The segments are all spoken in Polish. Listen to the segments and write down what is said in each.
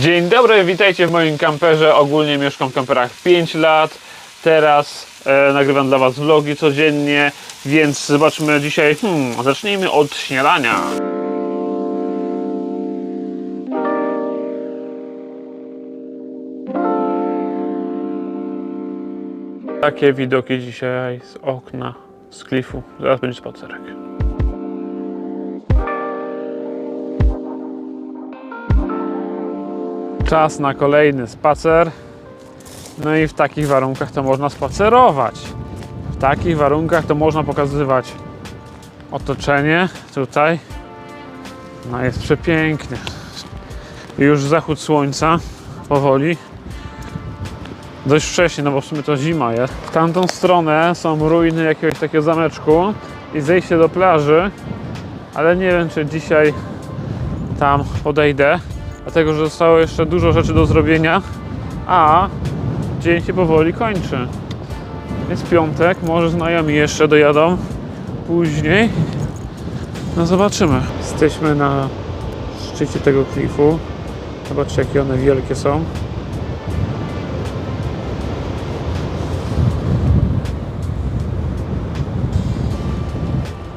Dzień dobry, witajcie w moim kamperze. Ogólnie mieszkam w kamperach 5 lat. Teraz e, nagrywam dla Was vlogi codziennie, więc zobaczmy dzisiaj. Hmm, zacznijmy od śniadania. Takie widoki dzisiaj z okna, z klifu. Zaraz będzie spacerek. Czas na kolejny spacer. No i w takich warunkach to można spacerować. W takich warunkach to można pokazywać otoczenie tutaj. No jest przepięknie. Już zachód słońca powoli. Dość wcześnie, no bo w sumie to zima jest. W tamtą stronę są ruiny jakiegoś takiego zameczku i zejście do plaży, ale nie wiem czy dzisiaj tam podejdę, dlatego że zostało jeszcze dużo rzeczy do zrobienia, a dzień się powoli kończy. Jest piątek, może znajomi jeszcze dojadą później. No zobaczymy. Jesteśmy na szczycie tego klifu. Zobaczcie jakie one wielkie są.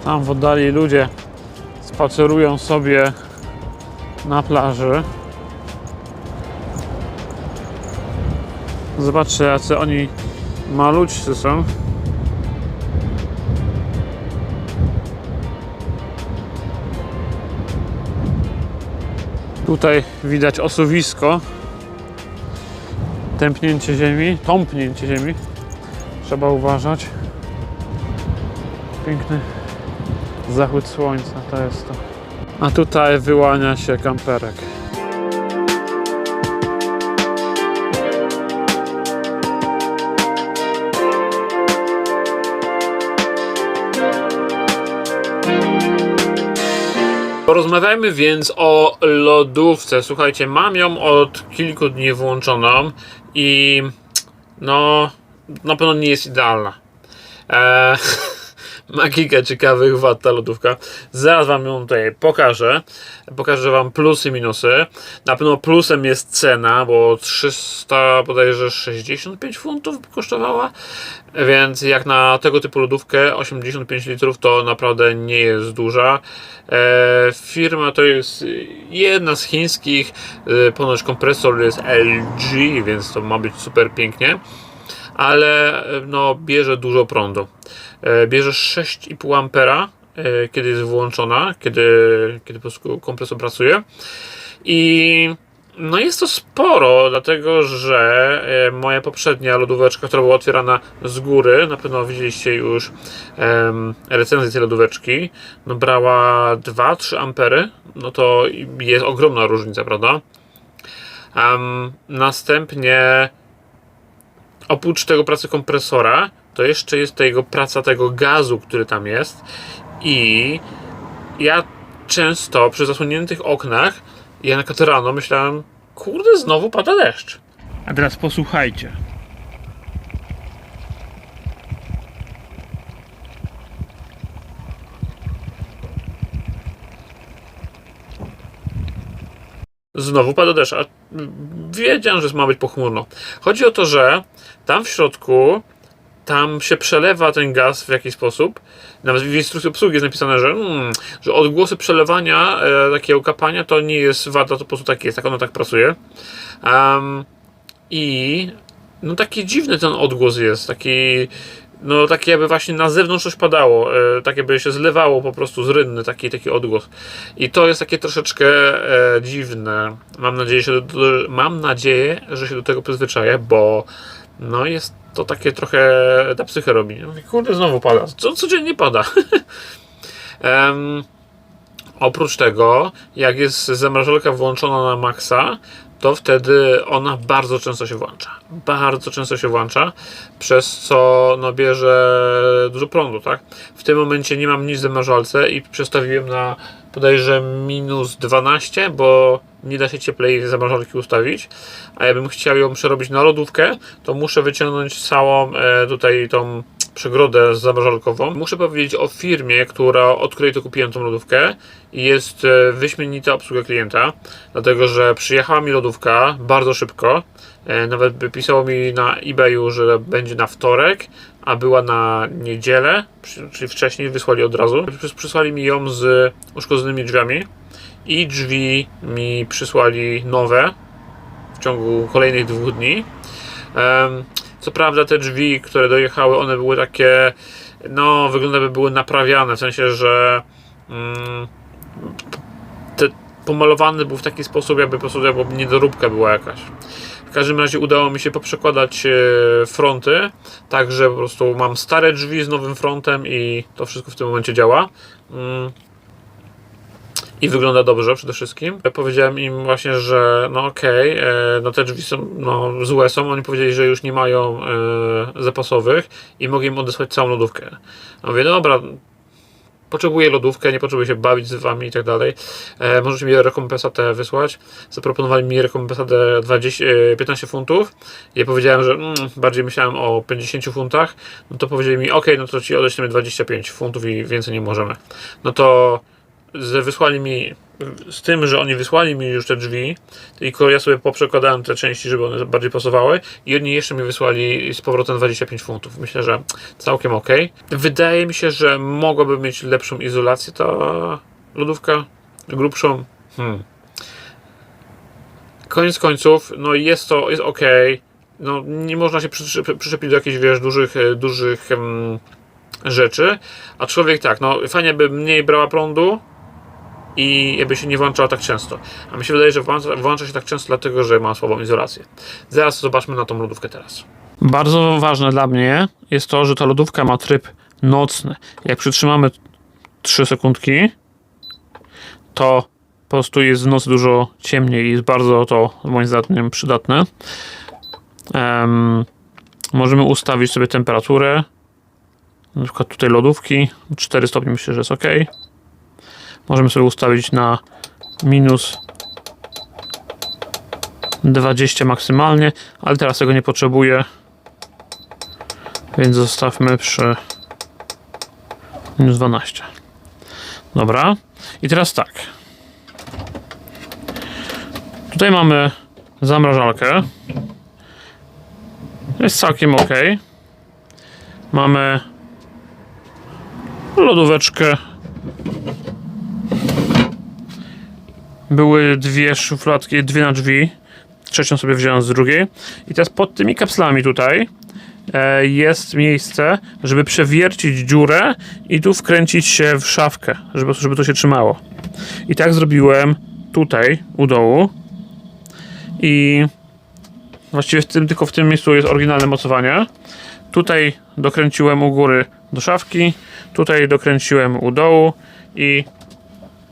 Tam w oddali ludzie spacerują sobie na plaży. Zobaczcie, jacy oni maluczcy są. Tutaj widać osuwisko. Tępnięcie ziemi, tąpnięcie ziemi. Trzeba uważać. Piękny zachód słońca to jest to. A tutaj wyłania się kamperek. Porozmawiajmy więc o lodówce. Słuchajcie, mam ją od kilku dni włączoną i no na pewno nie jest idealna. Eee, ma kilka ciekawych wad ta lodówka. Zaraz Wam ją tutaj pokażę. Pokażę Wam plusy i minusy. Na pewno plusem jest cena, bo 300 bodajże 65 funtów kosztowała. Więc jak na tego typu lodówkę 85 litrów to naprawdę nie jest duża. E, firma to jest jedna z chińskich. E, ponoć kompresor jest LG, więc to ma być super pięknie ale no, bierze dużo prądu. E, Bierze 6,5 ampera, e, kiedy jest włączona, kiedy, kiedy po prostu kompresor pracuje. I no jest to sporo, dlatego że e, moja poprzednia lodóweczka, która była otwierana z góry, na pewno widzieliście już recenzję tej lodóweczki, no brała 2-3 ampery, no to jest ogromna różnica, prawda? Em, następnie oprócz tego pracy kompresora, to jeszcze jest tego praca tego gazu, który tam jest. I ja często przy zasłoniętych oknach, ja na rano myślałem, kurde, znowu pada deszcz. A teraz posłuchajcie. Znowu pada deszcz, a wiedziałem, że ma być pochmurno. Chodzi o to, że tam w środku, tam się przelewa ten gaz w jakiś sposób. Nawet w instrukcji obsługi jest napisane, że, mm, że odgłosy przelewania, e, takiego kapania, to nie jest wada, to po prostu tak jest, tak ono tak pracuje. Em, I no taki dziwny ten odgłos jest, taki no takie jakby właśnie na zewnątrz coś padało, e, tak jakby się zlewało po prostu z rynny taki, taki odgłos. I to jest takie troszeczkę e, dziwne. Mam nadzieję, że do, mam nadzieję, że się do tego przyzwyczaję, bo no jest to takie trochę na psychę robi. Mówię, Kurde, znowu pada. Co, codziennie pada. Em, oprócz tego, jak jest zamrażalka włączona na maksa, to wtedy ona bardzo często się włącza. Bardzo często się włącza, przez co no, bierze dużo prądu, tak? W tym momencie nie mam nic w zamrażalce i przestawiłem na podejrzę minus 12, bo nie da się cieplej zamrażalki ustawić. A jakbym chciał ją przerobić na lodówkę, to muszę wyciągnąć całą e, tutaj tą przegrodę zamrażalkową. Muszę powiedzieć o firmie, która, od której to kupiłem tą lodówkę i jest e, wyśmienita obsługa klienta, dlatego że przyjechała mi lodówka bardzo szybko. E, Nawet pisało mi na eBayu, że będzie na wtorek, a była na niedzielę, czyli wcześniej wysłali od razu. Przys- Przysłali mi ją z uszkodzonymi drzwiami i drzwi mi przysłali nowe w ciągu kolejnych dwóch dni. Co prawda te drzwi, które dojechały, one były takie, no wygląda by były naprawiane, w sensie, że mm, te, pomalowany był w taki sposób, jakby po prostu jakby niedoróbka była jakaś. W każdym razie udało mi się poprzekładać e, fronty, tak że po prostu mam stare drzwi z nowym frontem i to wszystko w tym momencie działa. I wygląda dobrze przede wszystkim. Powiedziałem im właśnie, że no okej, e, no te drzwi są no, złe są. Oni powiedzieli, że już nie mają e, zapasowych i mogę im odesłać całą lodówkę. No mówię, dobra, potrzebuję lodówkę, nie potrzebuję się bawić z wami i tak dalej. E, możecie mi rekompensatę wysłać. Zaproponowali mi rekompensatę 20, e, 15 funtów. Ja powiedziałem, że mm, bardziej myślałem o 50 funtach. No to powiedzieli mi, ok, no to ci odeślemy 25 funtów i więcej nie możemy. No to z, wysłali mi, z tym, że oni wysłali mi już te drzwi, tylko ja sobie poprzekładałem te części, żeby one bardziej pasowały i oni jeszcze mi wysłali z powrotem 25 funtów. Myślę, że całkiem ok. Wydaje mi się, że mogłaby mieć lepszą izolację ta lodówka, grubszą. Hmm. Koniec końców, no jest to, jest ok. No, nie można się przyczep- przyczepić do jakichś, wiesz, dużych, e, dużych em, rzeczy. Aczkolwiek tak, no fajnie by mniej brała prądu i jakby się nie włączała tak często. A mi się wydaje, że włącza, się tak często dlatego, że ma słabą izolację. Zaraz zobaczmy na tą lodówkę teraz. Bardzo ważne dla mnie jest to, że ta lodówka ma tryb nocny. Jak przytrzymamy 3 sekundki, to po prostu jest w nocy dużo ciemniej i jest bardzo to moim zdaniem przydatne. Em, możemy ustawić sobie temperaturę. Na przykład tutaj lodówki 4 stopnie myślę, że jest ok. Możemy sobie ustawić na minus 20 maksymalnie, ale teraz tego nie potrzebuję. Więc zostawmy przy minus 12. Dobra. I teraz tak. Tutaj mamy zamrażalkę. Jest całkiem ok. Mamy lodóweczkę. Były dwie szufladki, dwie na drzwi. Trzecią sobie wziąłem z drugiej. I teraz pod tymi kapslami tutaj e, jest miejsce, żeby przewiercić dziurę i tu wkręcić się w szafkę, żeby, żeby to się trzymało. I tak zrobiłem tutaj u dołu. I właściwie w tym, tylko w tym miejscu jest oryginalne mocowanie. Tutaj dokręciłem u góry do szafki, tutaj dokręciłem u dołu i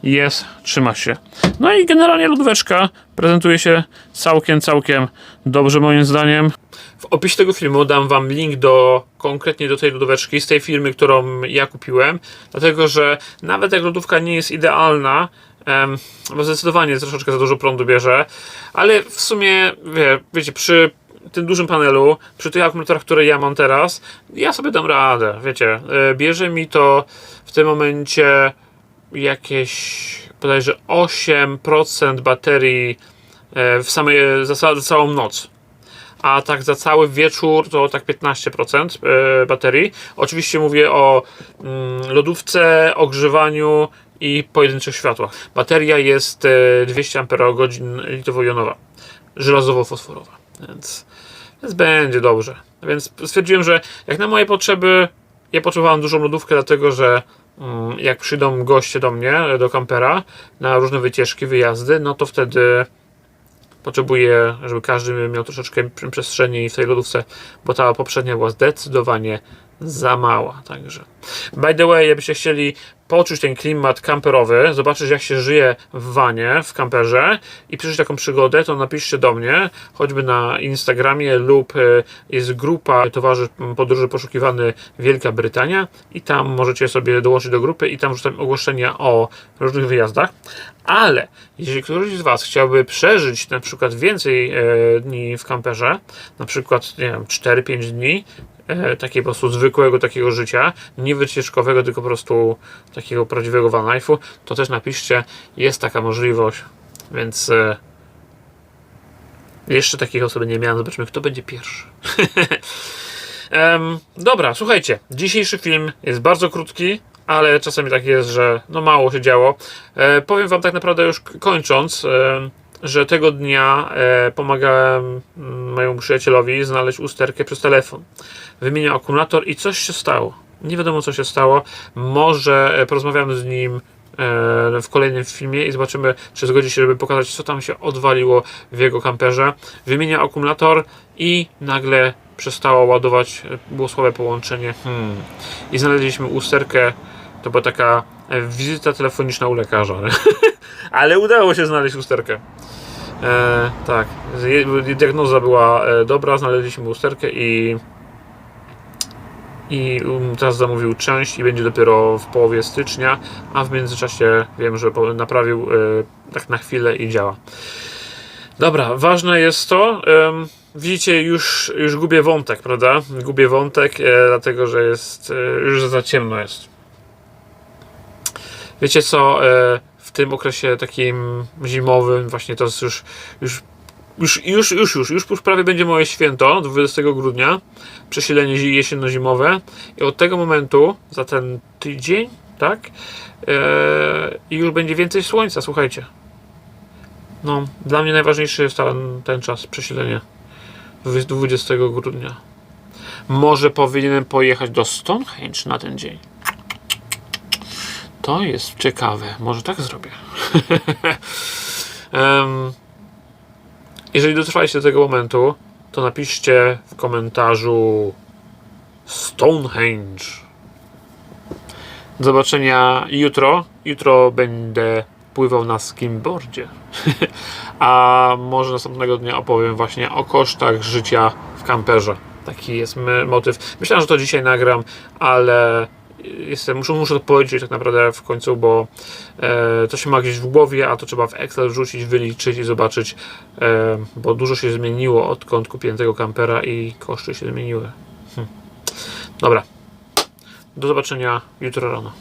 jest, trzyma się. No i generalnie lodóweczka prezentuje się całkiem, całkiem dobrze moim zdaniem. W opisie tego filmu dam wam link do konkretnie do tej lodóweczki z tej firmy, którą ja kupiłem, dlatego że nawet jak lodówka nie jest idealna, em, bo zdecydowanie troszeczkę za dużo prądu bierze, ale w sumie wie, wiecie, przy tym dużym panelu, przy tych akumulatorach, które ja mam teraz, ja sobie dam radę, wiecie, e, bierze mi to w tym momencie jakieś bodajże 8% baterii e, w samej, za, za całą noc. A tak za cały wieczór to tak 15% e, baterii. Oczywiście mówię o mm, lodówce, ogrzewaniu i pojedynczych światłach. Bateria jest e, 200 Ah litowo-jonowa, żelazowo-fosforowa, więc, więc będzie dobrze. Więc stwierdziłem, że jak na moje potrzeby, ja potrzebowałem dużą lodówkę, dlatego że jak przyjdą goście do mnie, e, do kampera, na różne wycieczki, wyjazdy, no to wtedy potrzebuję, żeby każdy miał troszeczkę przestrzeni w tej lodówce, bo ta poprzednia była zdecydowanie za mała. Także. By the way, jakbyście chcieli poczuć ten klimat kamperowy, zobaczyć jak się żyje w wanie, w kamperze i przeżyć taką przygodę, to napiszcie do mnie, choćby na Instagramie lub y, jest grupa Towarzysz Podróży Poszukiwany Wielka Brytania i tam możecie sobie dołączyć do grupy i tam wrzucam ogłoszenia o różnych wyjazdach. Ale jeśli któryś z Was chciałby przeżyć na przykład więcej e, dni w kamperze, na przykład nie wiem, 4-5 dni, e, takiego po prostu zwykłego takiego życia, nie wycieczkowego, tylko po prostu takiego prawdziwego van life'u, to też napiszcie, jest taka możliwość, więc e, jeszcze takich osób nie miałem, zobaczymy kto będzie pierwszy. Em, dobra, słuchajcie, dzisiejszy film jest bardzo krótki, ale czasami tak jest, że no mało się działo. E, powiem wam tak naprawdę już kończąc, e, że tego dnia e, pomagałem mm, mojemu przyjacielowi znaleźć usterkę przez telefon. Wymienił akumulator i coś się stało. Nie wiadomo co się stało. Może e, porozmawiamy z nim e, w kolejnym filmie i zobaczymy, czy zgodzi się, żeby pokazać, co tam się odwaliło w jego kamperze. Wymienia akumulator i nagle przestało ładować, było słabe połączenie. Hmm. I znaleźliśmy usterkę. To była taka wizyta telefoniczna u lekarza. Ale udało się znaleźć usterkę. E, tak, diagnoza była e, dobra, znaleźliśmy usterkę i i um, teraz zamówił część i będzie dopiero w połowie stycznia, a w międzyczasie wiem, że naprawił e, tak na chwilę i działa. Dobra, ważne jest to. widzicie, już, już gubię wątek, prawda? Gubię wątek, e, dlatego że jest e, już za ciemno jest. Wiecie co? E, w tym okresie takim zimowym, właśnie to jest już, już już, już, już, już, już, już prawie będzie moje święto, 20 grudnia, przesilenie zi- jesienno-zimowe i od tego momentu, za ten tydzień, tak, e, i już będzie więcej słońca, słuchajcie. No, dla mnie najważniejszy jest ten, ten czas, przesilenie, 20 grudnia. Może powinienem pojechać do Stonehenge na ten dzień. To jest ciekawe, może tak zrobię. Em, jeżeli dotrwaliście do tego momentu, to napiszcie w komentarzu Stonehenge. Do zobaczenia jutro. Jutro będę pływał na skimboardzie. A może następnego dnia opowiem właśnie o kosztach życia w kamperze. Taki jest motyw. Myślałem, że to dzisiaj nagram, ale jestem, muszę, muszę to powiedzieć tak naprawdę w końcu, bo e, to się ma gdzieś w głowie, a to trzeba w Excel wrzucić, wyliczyć i zobaczyć, e, bo dużo się zmieniło odkąd kupiłem tego kampera i koszty się zmieniły. Hm. Dobra. Do zobaczenia jutro rano.